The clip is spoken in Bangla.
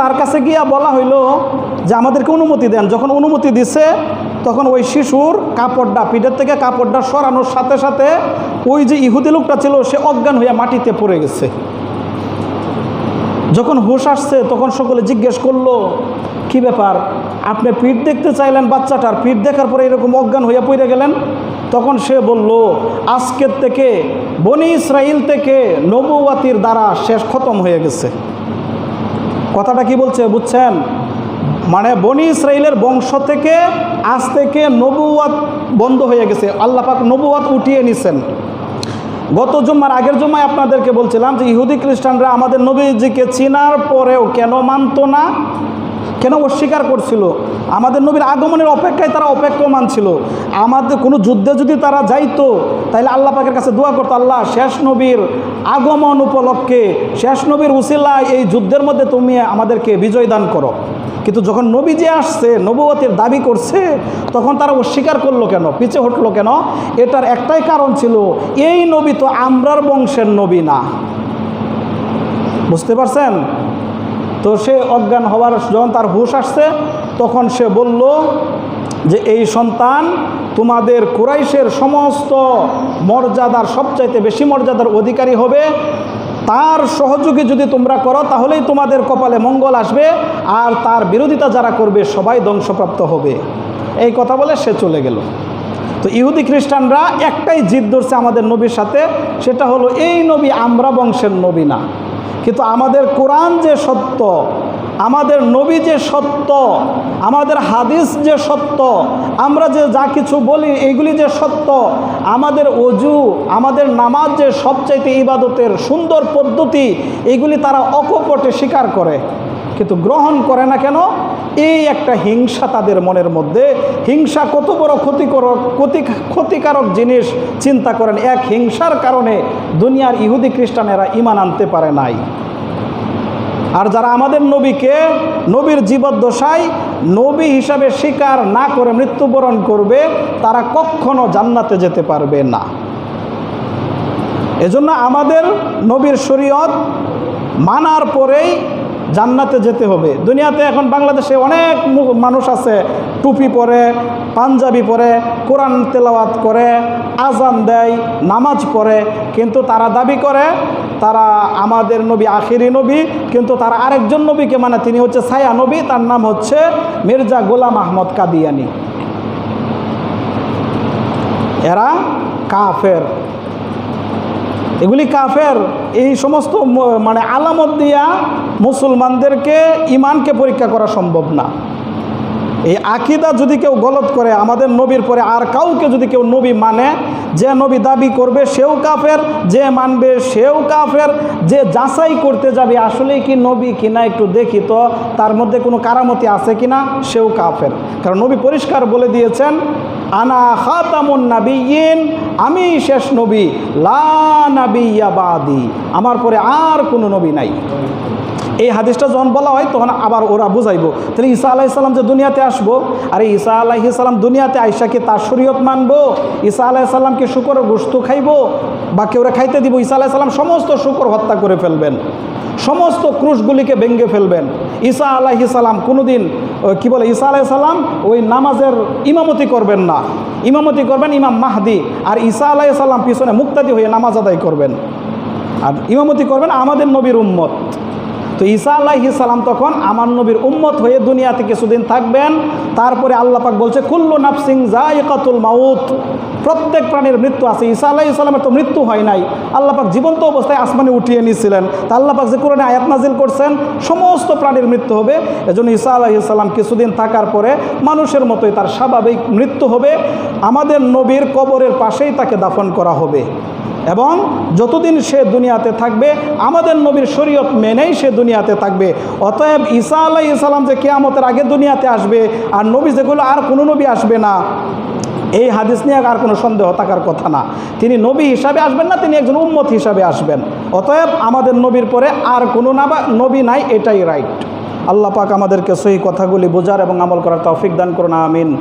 তার কাছে গিয়া বলা হইল যে আমাদেরকে অনুমতি দেন। যখন অনুমতি দিছে, তখন ওই শিশুর কাপড়টা, পিঠের থেকে কাপড়টা সরানোর সাথে সাথে ওই যে ইহুদি লোকটা ছিল, সে অজ্ঞান হইয়া মাটিতে পড়ে গেছে। যখন হুশ আসছে, তখন সকলে জিজ্ঞেস করল, কি ব্যাপার? আপনি পিঠ দেখতে চাইলেন বাচ্চাটার? পিঠ দেখার পরে এরকম অজ্ঞান হইয়া পড়ে গেলেন? তখন সে বলল, আজকের থেকে বনি ইসরাইল থেকে নবুয়াতির দ্বারা শেষ খতম হয়ে গেছে। কথাটা কি বলছে বুঝছেন? মানে বনি ইসরাইলের বংশ থেকে আজ থেকে নবুয়াত বন্ধ হয়ে গেছে। আল্লাহ পাক নবুয়াত উঠিয়ে নিছেন। গত জুম্মার আগের জুম্মায় আপনাদেরকে বলছিলাম যে ইহুদি খ্রিস্টানরা আমাদের নবীজিকে চিনার পরেও কেন মানত না? কেন অস্বীকার করছিল? আমাদের নবীর আগমনের অপেক্ষায় তারা অপেক্ষমান ছিল। আমাদের কোনো যুদ্ধে যদি তারা যাইতো, তাহলে আল্লাহ পাকের কাছে দোয়া করতো, আল্লাহ, শেষ নবীর আগমন উপলক্ষে, শেষ নবীর উসিলায় এই যুদ্ধের মধ্যে তুমি আমাদেরকে বিজয় দান করো। কিন্তু যখন নবী যে আসছে নবুয়তের দাবি করছে, তখন তারা অস্বীকার করল কেন? পিছে হটলো কেন? এটার একটাই কারণ ছিল, এই নবী তো আমরার বংশের নবী না। বুঝতে পারছেন? তো সে অজ্ঞান হওয়ার যখন তার হুশ আসছে, তখন সে বলল যে, এই সন্তান তোমাদের কুরাইশের সমস্ত মর্যাদার সবচাইতে বেশি মর্যাদার অধিকারী হবে। তার সহযোগী যদি তোমরা করো, তাহলেই তোমাদের কপালে মঙ্গল আসবে আর তার বিরোধিতা যারা করবে, সবাই ধ্বংসপ্রাপ্ত হবে। এই কথা বলে সে চলে গেল। তো ইহুদি খ্রিস্টানরা একটাই জিদ ধরছে আমাদের নবীর সাথে, সেটা হলো, এই নবী আমরা বংশের নবী না। কিন্তু আমাদের কোরআন যে সত্য, আমাদের নবী যে সত্য, আমাদের হাদিস যে সত্য, আমরা যে যা কিছু বলি এগুলি যে সত্য, আমাদের অজু, আমাদের নামাজ যে সবচাইতে ইবাদতের সুন্দর পদ্ধতি, এগুলি তারা অকপটে স্বীকার করে। কিন্তু গ্রহণ করে না কেন? এই একটা হিংসা তাদের মনের মধ্যে। হিংসা কত বড় ক্ষতিকর ক্ষতি ক্ষতিকারক জিনিস চিন্তা করেন। এক হিংসার কারণে দুনিয়ার ইহুদি খ্রিস্টানেরা ইমান আনতে পারে নাই। আর যারা আমাদের নবীকে, নবীর জীবদ্দশায় নবী হিসাবে স্বীকার না করে মৃত্যুবরণ করবে, তারা কখনো জান্নাতে যেতে পারবে না। এজন্য আমাদের নবীর শরীয়ত মানার পরেই জান্নাতে যেতে হবে। দুনিয়াতে এখন বাংলাদেশে অনেক মানুষ আছে, টুপি পরে, পাঞ্জাবি পরে, কোরআন তেলাওয়াত করে, আজান দেয়, নামাজ পড়ে, কিন্তু তারা দাবি করে, তারা আমাদের নবী আখিরি নবী, কিন্তু তারা আরেকজন নবীকে মানে তিনি হচ্ছে ছায়া নবী, তার নাম হচ্ছে মির্জা গোলাম আহমদ কাদিয়ানি। এরা কাফের। এগুলি কাফের, এই সমস্ত মানে আলামত দিয়া মুসলমানদেরকে ইমানকে পরীক্ষা করা সম্ভব না। এই আকিদা যদি কেউ গলত করে, আমাদের নবীর পরে আর কাউকে যদি কেউ নবী মানে যে নবী দাবি করবে সেও কাফের, যে মানবে সেও কাফের, যে যাচাই করতে যাবে, আসলেই কি নবী কিনা একটু দেখি তো, তার মধ্যে কোনো কারামতি আছে কিনা, সেও কাফের। কারণ নবী পরিষ্কার বলে দিয়েছেন আনা খাতামুন নাবিয়িন আমি শেষ নবী, লা নাবিয়া বাদি। আমার পরে আর কোনো নবী নাই। এই হাদিসটা যখন বলা হয়, তখন আবার ওরা বুঝাইব। তাহলে ঈসা আলাইসাল্লাম যে দুনিয়াতে আসব, আর ঈসা আলাইসাল্লাম দুনিয়াতে আইসাকে তার শরীয়ত মানবো? ঈসা আলাইসাল্লামকে শুকরের গোস্ত খাইবো? বা কেউরা খাইতে দিব? ঈসা আলাইসাল্লাম সমস্ত শুকর হত্যা করে ফেলবেন। সমস্ত ক্রুশগুলিকে ভেঙ্গে ফেলবেন। ঈসা আলাহি সাল্লাম কোনোদিন কি বলে? ঈসা আলাহি সাল্লাম ওই নামাজের ইমামতি করবেন না। ইমামতি করবেন ইমাম মাহদি। আর ঈসা আলাহি সাল্লাম পিছনে মুক্তাদি হয়ে নামাজ আদায় করবেন। আর ইমামতি করবেন আমাদের নবীর উম্মত। তো ঈসা আলাহি সালাম তখন আমার নবীর উম্মত হয়ে দুনিয়াতে কিছুদিন থাকবেন। তারপরে আল্লাহ পাক বলছে, কুল্লু নাফসিং জায়কাতুল মাউত। প্রত্যেক প্রাণীর মৃত্যু আছে। ঈসা আলাহি সালামের তো মৃত্যু হয় নাই। আল্লাহ পাক জীবন্ত অবস্থায় আসমানে উঠিয়ে নিয়েছিলেন। তা আল্লাহ পাক যে কোরআনে আয়াত নাজিল করছেন, সমস্ত প্রাণীর মৃত্যু হবে। এজন্য ঈসা আলাহি সালাম কিছুদিন থাকার পরে মানুষের মতোই তার স্বাভাবিক মৃত্যু হবে। আমাদের নবীর কবরের পাশেই তাকে দাফন করা হবে। এবং যতদিন সে দুনিয়াতে থাকবে, আমাদের নবীর শরীয়ত মেনেই সে দুনিয়াতে থাকবে। অতএব ঈসা আলাহ ইসালাম যে কেয়ামতের আগে দুনিয়াতে আসবে, আর নবী যেগুলো, আর কোনো নবী আসবে না। এই হাদিস নিয়ে আর কোনো সন্দেহ থাকার কথা না। তিনি নবী হিসাবে আসবেন না, তিনি একজন উম্মত হিসাবে আসবেন। অতএব আমাদের নবীর পরে আর কোনো নাবা নবী নাই, এটাই রাইট আল্লাহ পাক আমাদেরকে সেই কথাগুলি বোঝার এবং আমল করার তৌফিক দান করুন, আমিন।